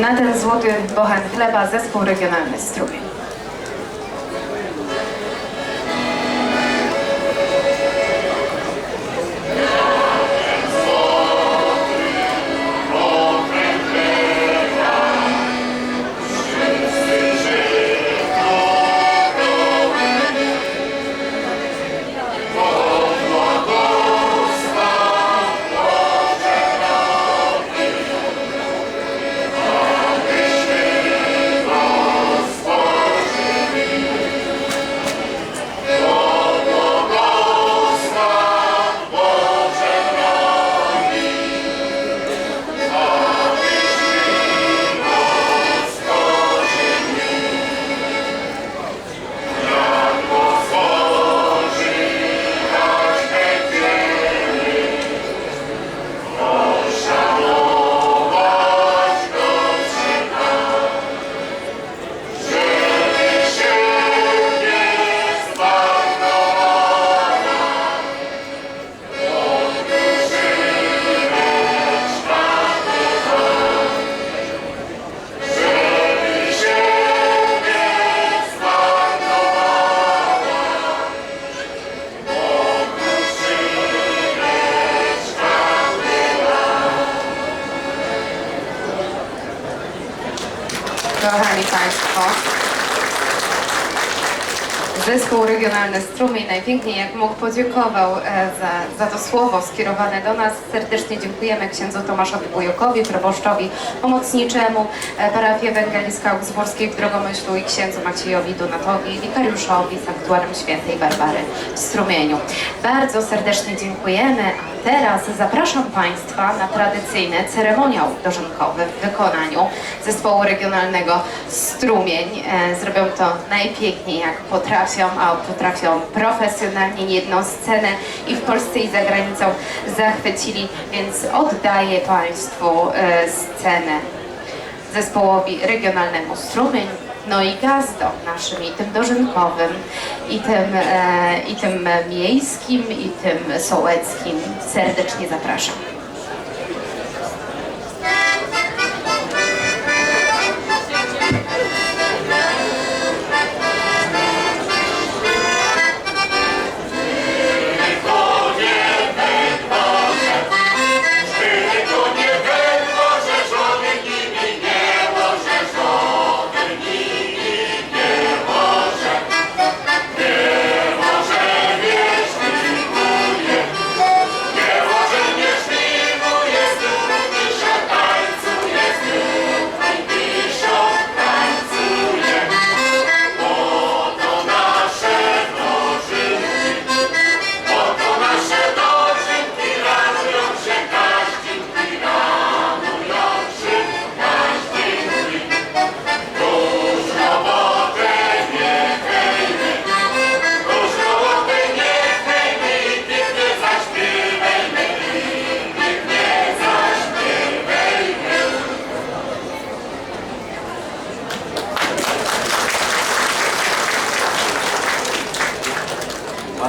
Na ten złoty bochen chleba zespół regionalny Strumień. Idaho Honey to Class. Zespół regionalny Strumień najpiękniej jak mógł podziękował e, za, za to słowo skierowane do nas. Serdecznie dziękujemy księdzu Tomaszowi Bujokowi, proboszczowi pomocniczemu e, parafii Ewangelicka Augsburskiej w Drogomyślu i księdzu Maciejowi Dunatowi, wikariuszowi Sanktuarium Świętej Barbary w Strumieniu. Bardzo serdecznie dziękujemy, a teraz zapraszam Państwa na tradycyjny ceremoniał dożynkowy w wykonaniu zespołu regionalnego Strumień. E, Zrobią to najpiękniej jak potrafią, a potrafią profesjonalnie jedną scenę i w Polsce i za granicą zachwycili, więc oddaję Państwu e, scenę zespołowi regionalnemu Strumień, no i gazdo naszym i tym dożynkowym, i tym, e, i tym miejskim, i tym sołeckim. Serdecznie zapraszam.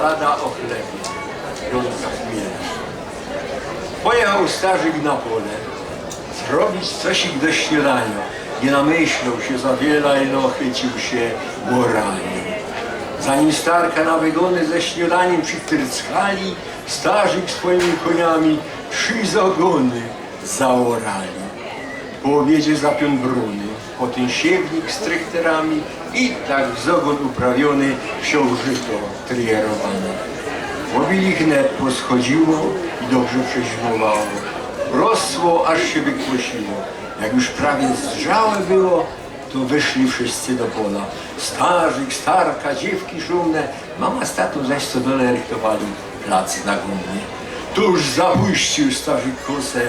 Balada o chlebie. Chmiela. Pojechał starzyk na pole zrobić cosik do śniadania. Nie namyślał się za wiele, no chycił się moralnie. Zanim starka na wygony ze śniadaniem przytyrckali, starzyk swoimi koniami trzy zagony zaorali. Po obiedzie zapiął bruny, potem siewnik z trychterami i tak zogon uprawiony wsiął żyto trierowane. Łowili wnet poschodziło i dobrze przeźmowało. Rosło, aż się wykłosiło. Jak już prawie zżałe było, to wyszli wszyscy do pola. Starzyk, starka, dziewki szumne, mama z tatą zaś co dole rychtowali plac na gumnie. Tuż zapuścił starzyk kosę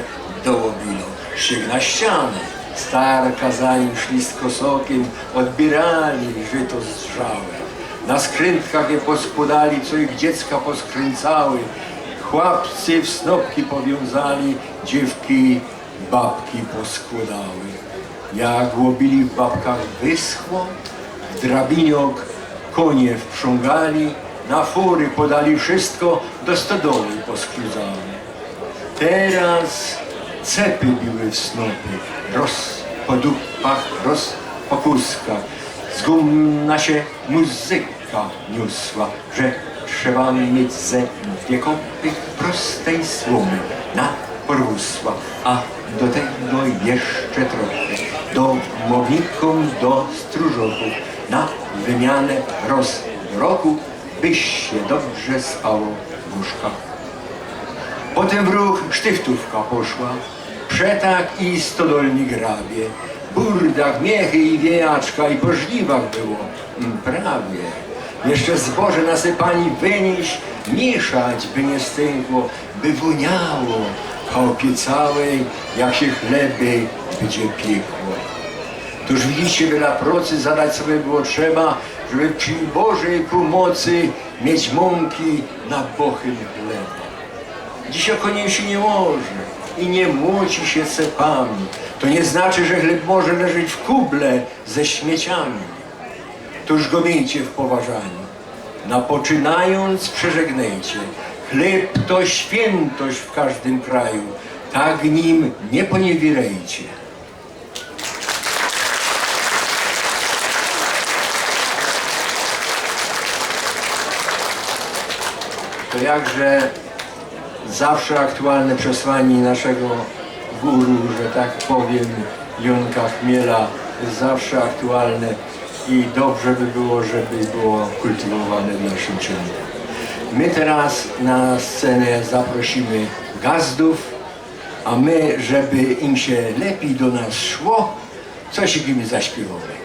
do łobilo, szyk na ścianę. Starka za nim szli z kosokiem, odbierali żyto zżałe. Na skrętkach je poskładali, co ich dziecka poskręcały. Chłopcy w snopki powiązali, dziewki babki poskładały. Jak łobili w babkach wyschło, w drabiniok konie wprzągali, na fury podali wszystko, do stodoły poskludzali. Teraz cepy biły w snopy, roz, po dupach rozpopuska. Z gumna się muzyka niosła, że trzeba mieć ze dwie kopy prostej słomy na porusła, a do tego jeszcze trochę domownikom do stróżoków na wymianę rozroku, byś się dobrze spało w łóżkach. Potem w ruch sztyftówka poszła, przetak i stodolni grabie, burdach, miechy i wiejaczka i po było mm, prawie. Jeszcze zboże nasypani wynieść, mieszać, by nie stękło, by woniało chałupie całej, jak się chleby będzie piekło. Toż widzicie, dla procy zadać sobie było trzeba, żeby przy Bożej pomocy mieć mąki na bochym chleba. Dziś o koniem się nie może i nie młoci się cepami. To nie znaczy, że chleb może leżeć w kuble ze śmieciami. Toż go miejcie w poważaniu. Napoczynając przeżegnajcie. Chleb to świętość w każdym kraju. Tak nim nie poniewierajcie. To jakże zawsze aktualne przesłanie naszego guru, że tak powiem, Jonka Chmiela jest zawsze aktualne i dobrze by było, żeby było kultywowane w naszym czynie. My teraz na scenę zaprosimy gazdów, a my, żeby im się lepiej do nas szło, coś im zaśpiewamy.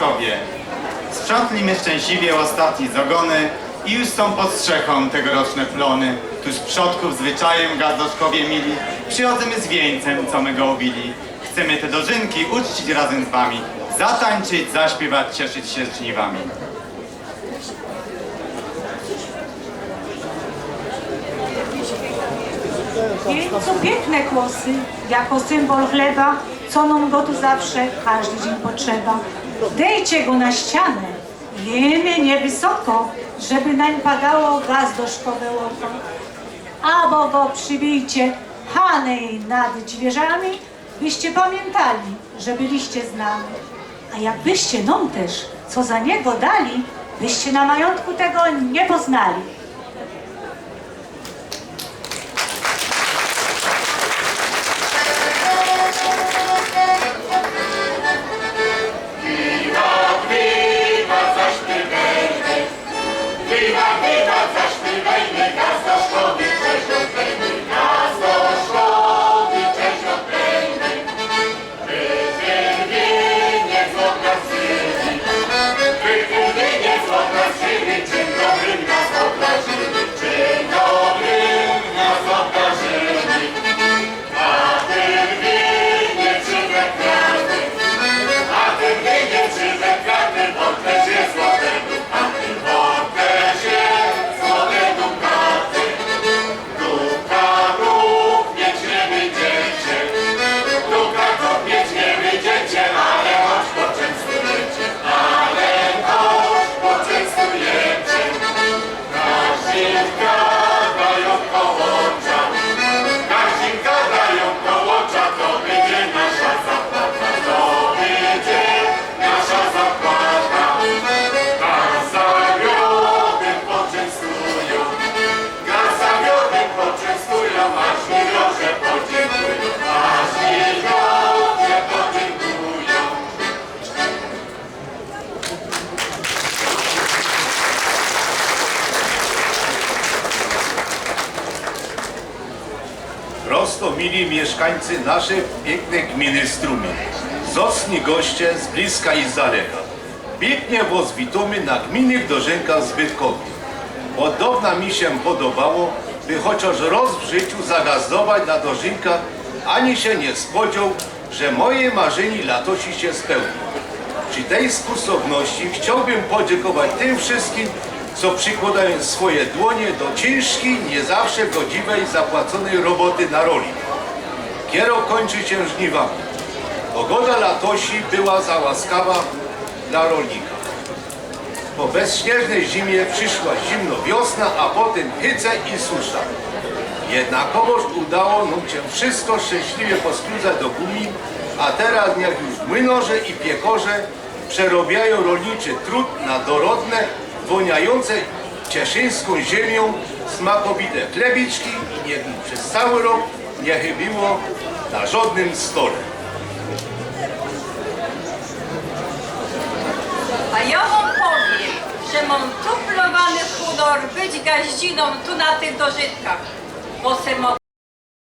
Rostomili gazdoszkowie, sprzątliśmy szczęśliwie ostatni z ogony i już są pod strzechą tegoroczne plony. Tuż przodków zwyczajem gazdoszkowie mili, przychodzimy z wieńcem, co my go ubili. Chcemy te dożynki uczcić razem z wami, zatańczyć, zaśpiewać, cieszyć się żniwami. Wieńcu piękne kłosy, jako symbol chleba, co nam go tu zawsze, każdy dzień potrzeba. Dejcie go na ścianę, wiemy niewysoko, żeby nań padało gazdoszkowe oko. Albo go przybijcie hanej nad dźwierzami, byście pamiętali, że byliście z nami. A jakbyście nam też, co za niego dali, byście na majątku tego nie poznali. Дива, дива, завжди вельми казна шкоди. Mieszkańcy naszej pięknej gminy Strumień. Zacni goście z bliska i z daleka. Pięknie was witamy na gminnych dożynkach zbytkowych. Od dawna mi się podobało, by chociaż raz w życiu zagazdować na dożynkach, ani się nie spodziewał, że moje marzenie latości się spełni. Przy tej sposobności chciałbym podziękować tym wszystkim, co przykładają swoje dłonie do ciężkiej, nie zawsze godziwej, zapłaconej roboty na roli. Kiero kończy się żniwami. Pogoda latosi była za łaskawa dla rolnika. Po bezśnieżnej zimie przyszła zimno wiosna, a potem hyce i susza. Jednakowoż udało nam się wszystko szczęśliwie poskruzać do gumi, a teraz niech już młynarze i piekorze przerabiają rolniczy trud na dorodne, woniające cieszyńską ziemią smakowite chlebiczki i niech im przez cały rok nie chybiło na żadnym stole. A ja wam powiem, że mam tuplowany chudor być gaździną tu na tych dożytkach, bo se